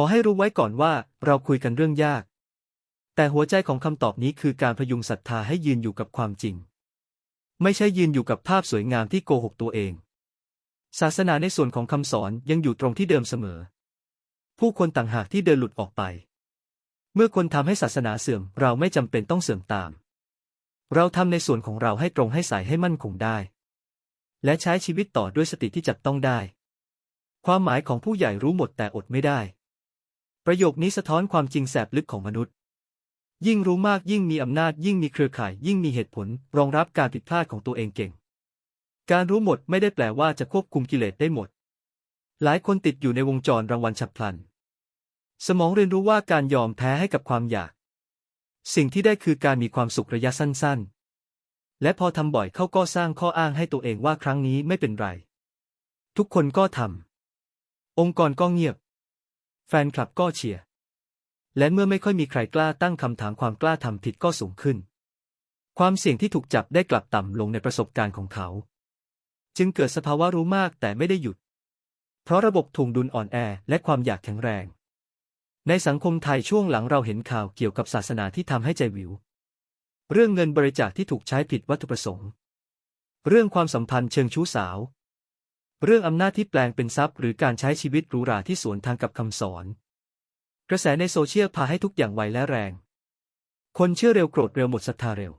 อให้รู้ไว้ก่อนว่าเราคุยกันเรื่องยาก แต่หัวใจของคำตอบนี้คือการพยุงศรัทธาให้ยืนอยู่กับความจริง ไม่ใช่ยืนอยู่กับภาพสวยงามที่โกหกตัวเอง ศาสนาในส่วนของคำสอนยังอยู่ตรงที่เดิมเสมอ ผู้คนต่างหากที่เดินหลุดออกไป เมื่อคนทำให้ศาสนาเสื่อม เราไม่จำเป็นต้องเสื่อมตาม เราทำในส่วนของเราให้ตรงให้ใสให้มั่นคงได้ และใช้ชีวิตต่อด้วยสติที่จับต้องได้ ความหมายของผู้ใหญ่รู้หมดแต่อดไม่ได้ ประโยคนี้สะท้อนความจริงแสบลึกของมนุษย์ ยิ่งรู้มากยิ่งมีอำนาจยิ่งมีเครือข่าย ยิ่งมีเหตุผล รองรับการผิดพลาดของตัวเองเก่ง การรู้หมดไม่ได้แปลว่าจะควบคุมกิเลสได้หมด หลายคนติดอยู่ในวงจรรางวัลฉับพลัน สมองเรียนรู้ว่าการยอมแพ้ให้กับความอยาก สิ่งที่ได้คือการมีความสุขระยะสั้น ๆ และพอทำบ่อยเขาก็สร้างข้ออ้างให้ตัวเองว่าครั้งนี้ไม่เป็นไร ทุกคนก็ทำองค์กรก็เงียบ แฟนคลับก็เชียร์ และเมื่อไม่ค่อยมีใครกล้าตั้งคำถามความกล้าทำผิดก็สูงขึ้น ความเสี่ยงที่ถูกจับได้กลับต่ำลงในประสบการณ์ของเขา จึงเกิดสภาวะรู้มากแต่ไม่ได้หยุด เพราะระบบถ่วงดุลอ่อนแอและความอยากแข็งแรง ในสังคมไทยช่วงหลังเราเห็นข่าวเกี่ยวกับศาสนาที่ทำให้ใจวิว เรื่องเงินบริจาคที่ถูกใช้ผิดวัตถุประสงค์ เรื่องความสัมพันธ์เชิงชู้สาว เรื่องอำนาจที่แปลงเป็นทรัพย์หรือการใช้ชีวิตหรูหราที่สวนทางกับคำสอน กระแสในโซเชียลพาให้ทุกอย่างไวและแรง คนเชื่อเร็วโกรธเร็วหมดศรัทธาเร็ว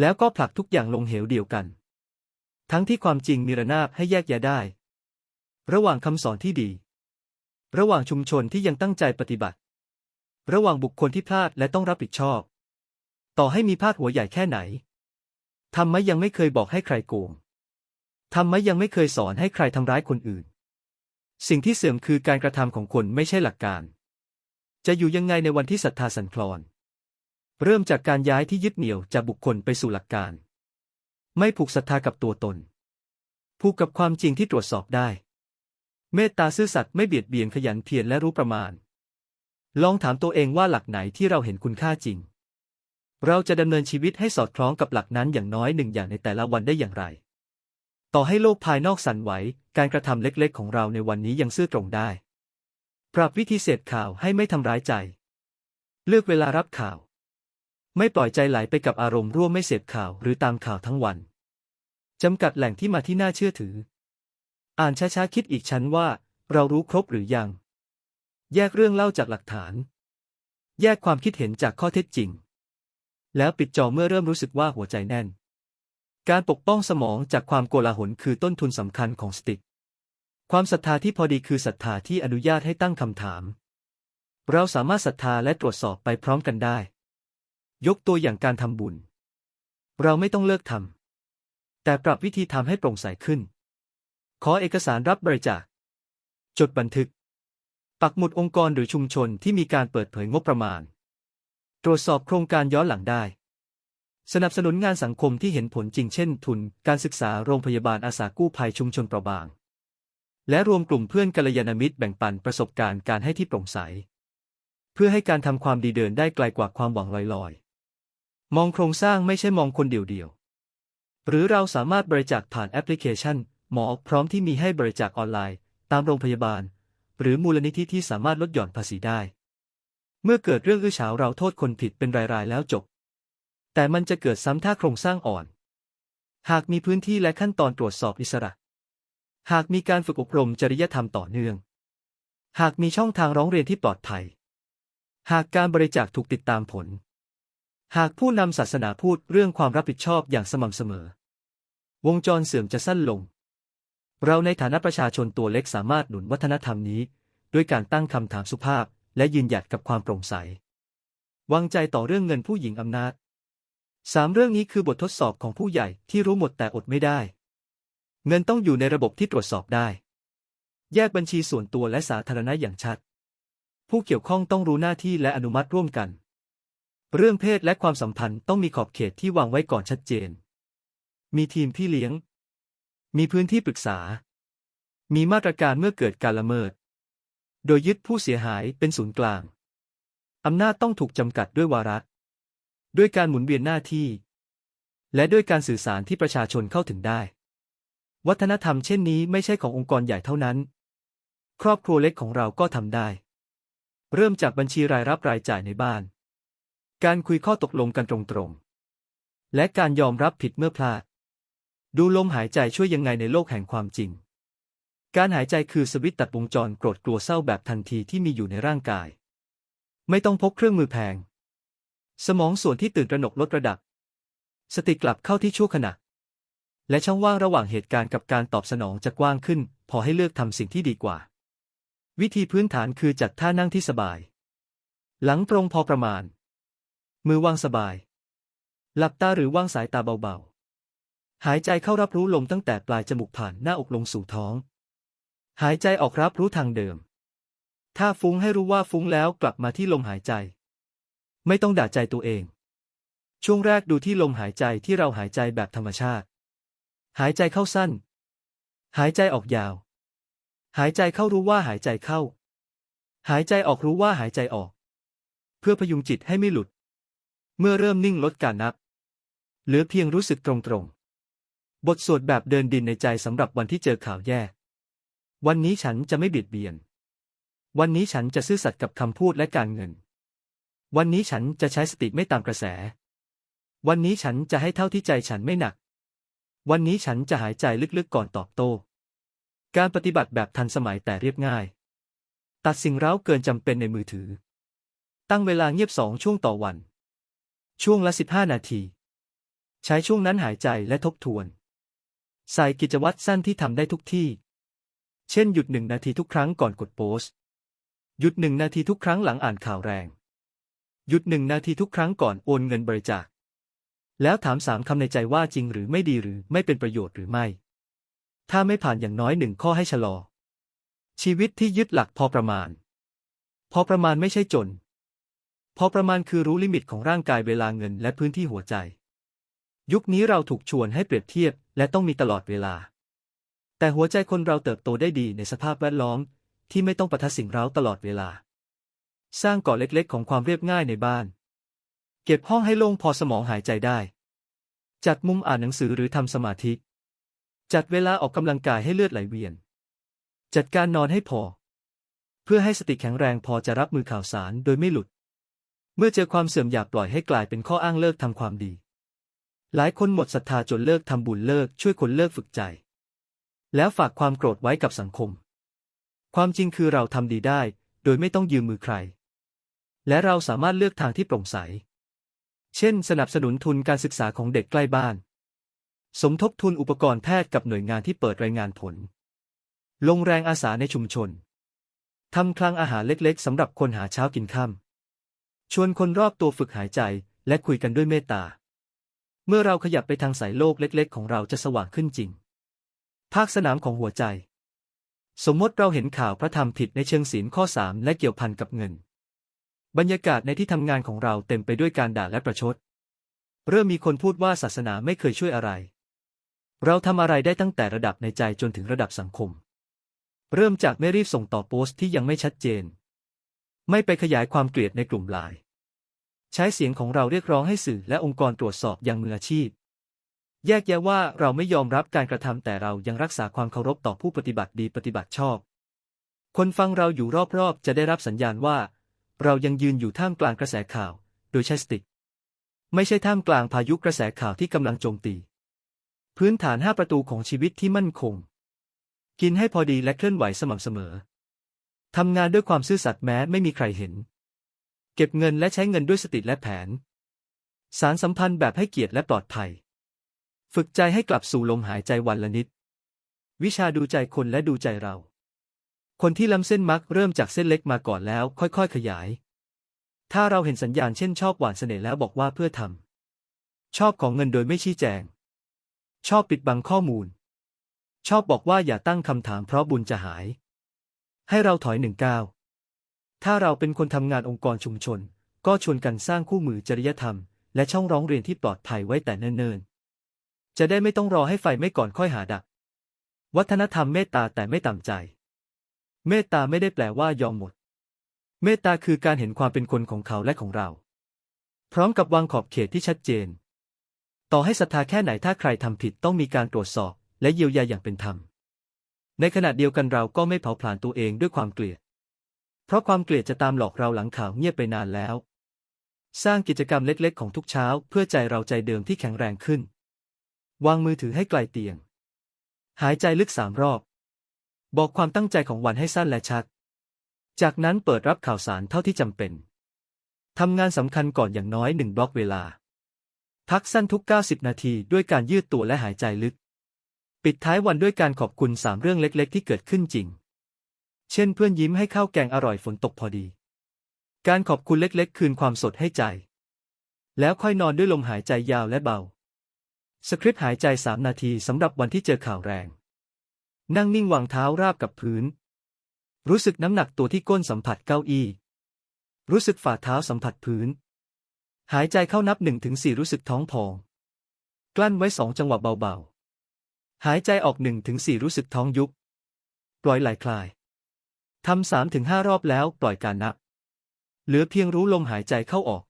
แล้วก็ผลักทุกอย่างลงเหวเดียวกัน ทั้งที่ความจริงมีระนาบให้แยกแยะได้ ระหว่างคำสอนที่ดี ระหว่างชุมชนที่ยังตั้งใจปฏิบัติ ระหว่างบุคคลที่พลาดและต้องรับผิดชอบ ต่อให้มีพาดหัวใหญ่แค่ไหนทำไมยังไม่เคยบอกให้ใครโกง ทำไมยังไม่เคยสอนให้ใครทำร้ายคนอื่น สิ่งที่เสื่อมคือการกระทำของคนไม่ใช่หลักการ จะอยู่ยังไงในวันที่ศรัทธาสั่นคลอน เริ่มจากการย้ายที่ยึดเหนี่ยวจากบุคคลไปสู่หลักการ ไม่ผูกศรัทธากับตัวตน ผูกกับความจริงที่ตรวจสอบได้ เมตตาซื่อสัตย์ไม่เบียดเบียนขยันเพียรและรู้ประมาณ ลองถามตัวเองว่าหลักไหนที่เราเห็นคุณค่าจริง เราจะดำเนินชีวิตให้สอดคล้องกับหลักนั้นอย่างน้อยหนึ่งอย่างในแต่ละวันได้อย่างไร ต่อให้โลกภายนอกสั่นไหว การกระทำเล็กๆ ของเราในวันนี้ยังซื่อตรงได้ ปรับวิธีเสพข่าวให้ไม่ทำร้ายใจ เลือกเวลารับข่าว ไม่ปล่อยใจไหลไปกับอารมณ์ร่วมไม่เสพข่าวหรือตามข่าวทั้งวัน จำกัดแหล่งที่มาที่น่าเชื่อถือ อ่านช้าๆคิดอีกชั้นว่า เรารู้ครบหรือยัง แยกเรื่องเล่าจากหลักฐาน แยกความคิดเห็นจากข้อเท็จจริง แล้วปิดจอเมื่อเริ่มรู้สึกว่าหัวใจแน่น การปกป้องสมองจากความโกลาหลคือต้นทุนสำคัญของสติ ความศรัทธาที่พอดีคือศรัทธาที่อนุญาตให้ตั้งคำถาม เราสามารถศรัทธาและตรวจสอบไปพร้อมกันได้ ยกตัวอย่างการทำบุญ เราไม่ต้องเลิกทำ แต่ปรับวิธีทำให้โปร่งใสขึ้น ขอเอกสารรับบริจาค จดบันทึก ปักหมุดองค์กรหรือชุมชนที่มีการเปิดเผยงบประมาณ ตรวจสอบโครงการย้อนหลังได้ สนับสนุนงานสังคมที่เห็นผลจริงเช่น ทุน การศึกษาโรงพยาบาลอาสากู้ภัยชุมชนเปราะบาง และรวมกลุ่มเพื่อนกัลยาณมิตรแบ่งปันประสบการณ์การให้ที่โปร่งใส เพื่อให้การทำความดีเดินได้ไกลกว่าความหวังลอยๆ มองโครงสร้างไม่ใช่มองคนเดียวๆ หรือเราสามารถบริจาคผ่านแอปพลิเคชัน หมอพร้อมที่มีให้บริจาคออนไลน์ ตามโรงพยาบาล หรือมูลนิธิที่สามารถลดหย่อนภาษีได้ เมื่อเกิดเรื่องอื้อฉาวเราโทษคนผิดเป็นรายๆแล้วจบ แต่มันจะเกิดซ้ำถ้าโครงสร้างอ่อน หากมีพื้นที่และขั้นตอนตรวจสอบอิสระ หากมีการฝึกอบรมจริยธรรมต่อเนื่อง หากมีช่องทางร้องเรียนที่ปลอดภัย หากการบริจาคถูกติดตามผล หากผู้นำศาสนาพูดเรื่องความรับผิดชอบอย่างสม่ำเสมอ วงจรเสื่อมจะสั้นลง เราในฐานะประชาชนตัวเล็กสามารถหนุนวัฒนธรรมนี้ ด้วยการตั้งคำถามสุภาพ และยืนหยัดกับความโปร่งใส วางใจต่อเรื่องเงินผู้หญิงอำนาจ สามเรื่องนี้คือบททดสอบของผู้ใหญ่ที่รู้หมดแต่อดไม่ได้ เงินต้องอยู่ในระบบที่ตรวจสอบได้ แยกบัญชีส่วนตัวและสาธารณะอย่างชัด ผู้เกี่ยวข้องต้องรู้หน้าที่และอนุมัติร่วมกัน เรื่องเพศและความสัมพันธ์ต้องมีขอบเขตที่วางไว้ก่อนชัดเจน มีทีมพี่เลี้ยง มีพื้นที่ปรึกษา มีมาตรการเมื่อเกิดการละเมิด โดยยึดผู้เสียหายเป็นศูนย์กลาง อำนาจต้องถูกจำกัดด้วยวาระ ด้วยการหมุนเวียนหน้าที่ และด้วยการสื่อสารที่ประชาชนเข้าถึงได้ วัฒนธรรมเช่นนี้ไม่ใช่ขององค์กรใหญ่เท่านั้น ครอบครัวเล็กของเราก็ทำได้ เริ่มจากบัญชีรายรับรายจ่ายในบ้าน การคุยข้อตกลงกันตรงๆ และการยอมรับผิดเมื่อพลาด ดูลมหายใจช่วยยังไงในโลกแห่งความจริง การหายใจคือสวิตตัดวงจรโกรธกลัวเศร้าแบบทันทีที่มีอยู่ในร่างกาย ไม่ต้องพกเครื่องมือแพง สมองส่วนที่ตื่นตระหนกลดระดับ สติกลับเข้าที่ชั่วขณะ และช่องว่างระหว่างเหตุการณ์กับการตอบสนองจะกว้างขึ้น พอให้เลือกทำสิ่งที่ดีกว่า วิธีพื้นฐานคือจัดท่านั่งที่สบาย หลังตรงพอประมาณ มือวางสบาย หลับตาหรือวางสายตาเบาๆ หายใจเข้ารับรู้ลมตั้งแต่ปลายจมูกผ่านหน้าอกลงสู่ท้อง หายใจออกรับรู้ทางเดิม ถ้าฟุ้งให้รู้ว่าฟุ้งแล้วกลับมาที่ลมหายใจ ไม่ต้องด่าใจตัวเอง ช่วงแรกดูที่ลมหายใจที่เราหายใจแบบธรรมชาติ หายใจเข้าสั้น หายใจออกยาว หายใจเข้ารู้ว่าหายใจเข้า หายใจออกรู้ว่าหายใจออก เพื่อพยุงจิตให้ไม่หลุด เมื่อเริ่มนิ่งลดการนับ เหลือเพียงรู้สึกตรงๆ บทสวดแบบเดินดินในใจสำหรับวันที่เจอข่าวแย่ วันนี้ฉันจะไม่บียดเบียน วันนี้ฉันจะซื่อสัตย์กับคำพูดและการเงิน วันนี้ฉันจะใช้สติไม่ตามกระแส วันนี้ฉันจะให้เท่าที่ใจฉันไม่หนัก วันนี้ฉันจะหายใจลึกๆก่อนตอบโต้ การปฏิบัติแบบทันสมัยแต่เรียบง่าย ตัดสิ่งเร้าเกินจำเป็นในมือถือ ตั้งเวลาเงียบสองช่วงต่อวัน ช่วงละ 15 นาที ใช้ช่วงนั้นหายใจและทบทวน ใส่กิจวัตรสั้นที่ทำได้ทุกที่ เช่นหยุดหนึ่งนาทีทุกครั้งก่อนกดโพสต์ หยุดหนึ่งนาทีทุกครั้งหลังอ่านข่าวแรง หยุดหนึ่งนาทีทุกครั้งก่อนโอนเงินบริจาค แล้วถามสามคำในใจว่าจริงหรือไม่ดีหรือไม่เป็นประโยชน์หรือไม่ ถ้าไม่ผ่านอย่างน้อยหนึ่งข้อให้ชะลอ ชีวิตที่ยึดหลักพอประมาณ พอประมาณไม่ใช่จน พอประมาณคือรู้ลิมิตของร่างกายเวลาเงินและพื้นที่หัวใจ ยุคนี้เราถูกชวนให้เปรียบเทียบและต้องมีตลอดเวลา แต่หัวใจคนเราเติบโตได้ดีในสภาพแวดล้อมที่ไม่ต้องประทะสิ่งเร้าตลอดเวลา สร้างเกาะเล็กๆ ของความเรียบง่ายในบ้าน เก็บห้องให้โล่งพอสมองหายใจได้ จัดมุมอ่านหนังสือหรือทำสมาธิ จัดเวลาออกกำลังกายให้เลือดไหลเวียน จัดการนอนให้พอ เพื่อให้สติแข็งแรงพอจะรับมือข่าวสารโดยไม่หลุด เมื่อเจอความเสื่อมอย่าปล่อยให้กลายเป็นข้ออ้างเลิกทำความดี หลายคนหมดศรัทธาจนเลิกทำบุญเลิกช่วยคนเลิกฝึกใจ แล้วฝากความโกรธไว้กับสังคม ความจริงคือเราทำดีได้ โดยไม่ต้องยืมมือใคร และเราสามารถเลือกทางที่โปร่งใส เช่น สนับสนุนทุนการศึกษาของเด็กใกล้บ้าน สมทบทุนอุปกรณ์แพทย์กับหน่วยงานที่เปิดรายงานผล ลงแรงอาสาในชุมชน ทำคลังอาหารเล็กๆสำหรับคนหาเช้ากินค่ำ ชวนคนรอบตัวฝึกหายใจและคุยกันด้วยเมตตา เมื่อเราขยับไปทางสายโลกเล็กๆ ของเราจะสว่างขึ้นจริง ภาคสนามของหัวใจ สมมติเราเห็นข่าวพระธรรมผิดในเชิงศีลข้อสามและเกี่ยวพันกับเงิน บรรยากาศในที่ทำงานของเราเต็มไปด้วยการด่าและประชด เริ่มมีคนพูดว่าศาสนาไม่เคยช่วยอะไร เราทำอะไรได้ตั้งแต่ระดับในใจจนถึงระดับสังคม เริ่มจากไม่รีบส่งต่อโพสต์ที่ยังไม่ชัดเจน ไม่ไปขยายความเกลียดในกลุ่มไลน์ใช้เสียงของเราเรียกร้องให้สื่อและองค์กรตรวจสอบอย่างมืออาชีพ แยกแยะว่าเราไม่ยอมรับการกระทำแต่เรายังรักษาความเคารพต่อผู้ปฏิบัติดีปฏิบัติชอบ คนฟังเราอยู่รอบๆ จะได้รับสัญญาณว่า เรายังยืนอยู่ท่ามกลางกระแสข่าว โดยใช้สติ ไม่ใช่ท่ามกลางพายุกระแสข่าวที่กำลังโจมตี พื้นฐานห้าประตูของชีวิตที่มั่นคง กินให้พอดีและเคลื่อนไหวสม่ำเสมอทำงานด้วยความซื่อสัตย์แม้ไม่มีใครเห็น เก็บเงินและใช้เงินด้วยสติและแผน สารสัมพันธ์แบบให้เกียรติและปลอดภัย ฝึกใจให้กลับสู่ลมหายใจวันละนิด วิชาดูใจคนและดูใจเรา คนที่ล้ำเส้นมักเริ่มจากเส้นเล็กมาก่อนแล้วค่อยๆ ขยาย ถ้าเราเห็นสัญญาณเช่นชอบหวานเสน่ห์แล้วบอกว่าเพื่อทำชอบของเงินโดยไม่ชี้แจง ชอบปิดบังข้อมูล ชอบบอกว่าอย่าตั้งคำถามเพราะบุญจะหาย ให้เราถอยหนึ่งก้าวถ้าเราเป็นคนทำงานองค์กรชุมชน ก็ชวนกันสร้างคู่มือจริยธรรม และช่องร้องเรียนที่ปลอดภัยไว้แต่เนิ่นๆ จะได้ไม่ต้องรอให้ไฟไม่ก่อนค่อยหาดับวัฒนธรรมเมตตาแต่ไม่ต่ำใจ เมตตาไม่ได้แปลว่ายอมหมด เมตตาคือการเห็นความเป็นคนของเขาและของเรา พร้อมกับวางขอบเขตที่ชัดเจน ต่อให้ศรัทธาแค่ไหนถ้าใครทำผิดต้องมีการตรวจสอบ และเยียวยาอย่างเป็นธรรม ในขณะเดียวกันเราก็ไม่เผาผลาญตัวเองด้วยความเกลียด เพราะความเกลียดจะตามหลอกเราหลังข่าวเงียบไปนานแล้ว สร้างกิจกรรมเล็กๆ ของทุกเช้า เพื่อใจเราใจเดิมที่แข็งแรงขึ้น วางมือถือให้ไกลเตียง หายใจลึกสามรอบ บอกความตั้งใจของวันให้สั้นและชัด จากนั้นเปิดรับข่าวสารเท่าที่จำเป็น ทำงานสำคัญก่อนอย่างน้อยหนึ่งบล็อกเวลา พักสั้นทุก 90 นาทีด้วยการยืดตัวและหายใจลึก ปิดท้ายวันด้วยการขอบคุณสามเรื่องเล็กๆ ที่เกิดขึ้นจริง เช่นเพื่อนยิ้มให้ข้าวแกงอร่อยฝนตกพอดี การขอบคุณเล็กๆ คืนความสดให้ใจ แล้วค่อยนอนด้วยลมหายใจยาวและเบา สคริปต์หายใจสามนาทีสำหรับวันที่เจอข่าวแรง นั่งนิ่งวางเท้าราบกับพื้น รู้สึกน้ำหนักตัวที่ก้นสัมผัสเก้าอี้ รู้สึกฝ่าเท้าสัมผัสพื้น หายใจเข้านับหนึ่งถึงสี่รู้สึกท้องพอง กลั้นไว้สองจังหวะเบาๆ หายใจออกหนึ่งถึงสี่รู้สึกท้องยุบ ปล่อยไหลคลาย ทำสามถึงห้ารอบแล้วปล่อยการนับ เหลือเพียงรู้ลมหายใจเข้าออก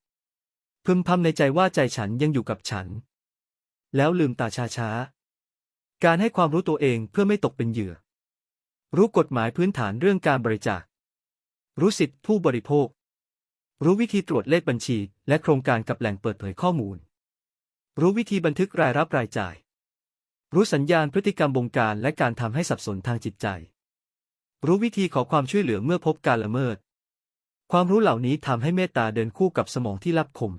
พึมพำในใจว่าใจฉันยังอยู่กับฉัน แล้วลืมตาช้าๆ การให้ความรู้ตัวเองเพื่อไม่ตกเป็นเหยื่อ รู้กฎหมายพื้นฐานเรื่องการบริจาค รู้สิทธิผู้บริโภค รู้วิธีตรวจเลขบัญชี และโครงการกับแหล่งเปิดเผยข้อมูล รู้วิธีบันทึกรายรับรายจ่าย รู้สัญญาณพฤติกรรมบงการและการทำให้สับสนทางจิตใจ รู้วิธีขอความช่วยเหลือเมื่อพบการละเมิด ความรู้เหล่านี้ทำให้เมตตาเดินคู่กับสมองที่รับคม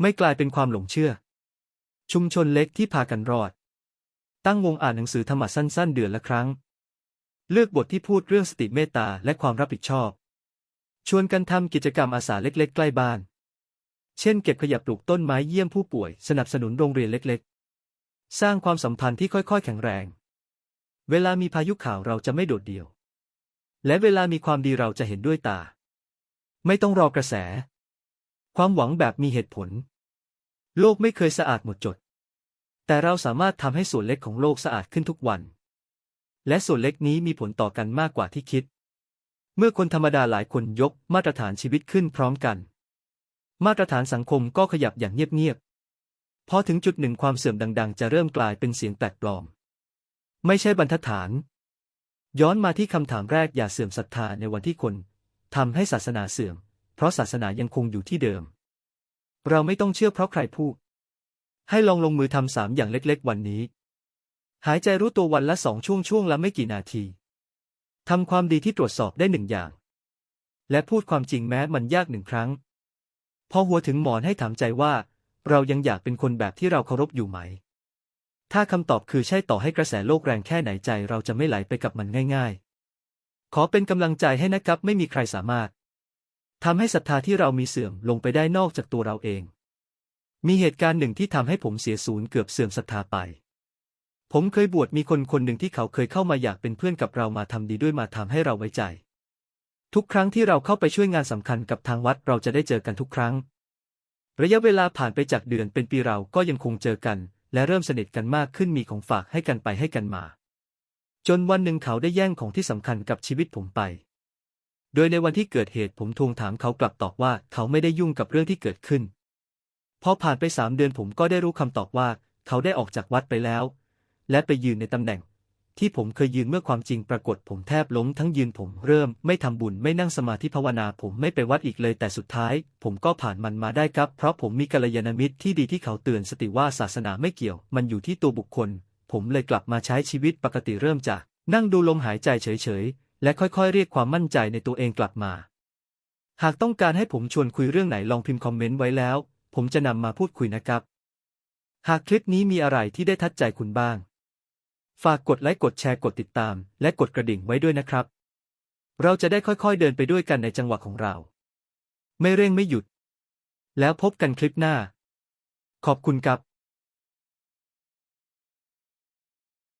ไม่กลายเป็นความหลงเชื่อ ชุมชนเล็กที่พากันรอด ตั้งวงอ่านหนังสือธรรมะสั้น ๆ เดือนละครั้ง เลือกบทที่พูดเรื่องสติเมตตาและความรับผิดชอบ ชวนกันทำกิจกรรมอาสาเล็ก ๆ ใกล้บ้าน เช่น เก็บขยะปลูกต้นไม้เยี่ยมผู้ป่วย สนับสนุนโรงเรียนเล็ก ๆ สร้างความสัมพันธ์ที่ค่อย ๆ แข็งแรง เวลามีพายุข่าวเราจะไม่โดดเดี่ยว และเวลามีความดีเราจะเห็นด้วยตา ไม่ต้องรอกระแส ความหวังแบบมีเหตุผล โลกไม่เคยสะอาดหมดจด แต่เราสามารถทำให้ส่วนเล็กของโลกสะอาดขึ้นทุกวัน และส่วนเล็กนี้มีผลต่อกันมากกว่าที่คิด เมื่อคนธรรมดาหลายคนยกมาตรฐานชีวิตขึ้นพร้อมกัน มาตรฐานสังคมก็ขยับอย่างเงียบๆ พอถึงจุดหนึ่งความเสื่อมดัง ๆ จะเริ่มกลายเป็นเสียงแปลกปลอม ไม่ใช่บรรทัดฐาน ย้อนมาที่คำถามแรกอย่าเสื่อมศรัทธาในวันที่คนทำให้ศาสนาเสื่อม เพราะศาสนายังคงอยู่ที่เดิม เราไม่ต้องเชื่อเพราะใครพูด ให้ลองลงมือทำสามอย่างเล็กๆ วันนี้ หายใจรู้ตัววันละสองช่วงช่วงละไม่กี่นาทีทำความดีที่ตรวจสอบได้หนึ่งอย่าง และพูดความจริงแม้มันยากหนึ่งครั้ง พอหัวถึงหมอนให้ถามใจว่า เรายังอยากเป็นคนแบบที่เราเคารพอยู่ไหม ถ้าคำตอบคือใช่ต่อให้กระแสโลกแรงแค่ไหนใจ เราจะไม่ไหลไปกับมันง่าย ๆ ขอเป็นกำลังใจให้นะครับไม่มีใครสามารถทำให้ศรัทธาที่เรามีเสื่อมลงไปได้นอกจากตัวเราเอง มีเหตุการณ์หนึ่งที่ทำให้ผมเสียศูนย์เกือบเสื่อมศรัทธาไป ผมเคยบวชมีคนคนหนึ่งที่เขาเคยเข้ามาอยากเป็นเพื่อนกับเรามาทำดีด้วยมาทำให้เราไว้ใจ ทุกครั้งที่เราเข้าไปช่วยงานสำคัญกับทางวัดเราจะได้เจอกันทุกครั้ง ระยะเวลาผ่านไปจากเดือนเป็นปีเราก็ยังคงเจอกัน และเริ่มสนิทกันมากขึ้นมีของฝากให้กันไปให้กันมา จนวันหนึ่งเขาได้แย่งของที่สำคัญกับชีวิตผมไป โดยในวันที่เกิดเหตุผมทวงถามเขากลับตอบว่าเขาไม่ได้ยุ่งกับเรื่องที่เกิดขึ้น พอผ่านไปสามเดือนผมก็ได้รู้คำตอบว่าเขาได้ออกจากวัดไปแล้ว และไปยืนในตำแหน่ง ที่ผมเคยยืนเมื่อความจริงปรากฏผมแทบล้มทั้งยืนผมเริ่มไม่ทำบุญไม่นั่งสมาธิภาวนาผมไม่ไปวัดอีกเลยแต่สุดท้าย ผมก็ผ่านมันมาได้ครับ เพราะผมมีกัลยาณมิตรที่ดีที่เขาเตือนสติว่าศาสนาไม่เกี่ยว มันอยู่ที่ตัวบุคคล ผมเลยกลับมาใช้ชีวิตปกติเริ่มจาก นั่งดูลมหายใจเฉยๆและค่อยๆ เรียกความมั่นใจในตัวเองกลับมา หากต้องการให้ผมชวนคุยเรื่องไหนลองพิมพ์คอมเมนต์ไว้แล้ว ผมจะนำมาพูดคุยนะครับ หากคลิปนี้มีอะไรที่ได้ทัดใจคุณบ้าง ฝากกดไลค์กดแชร์กดติดตาม และกดกระดิ่งไว้ด้วยนะครับ เราจะได้ค่อยๆเดินไปด้วยกันในจังหวะของเรา ไม่เร่งไม่หยุด แล้วพบกันคลิปหน้า ขอบคุณครับ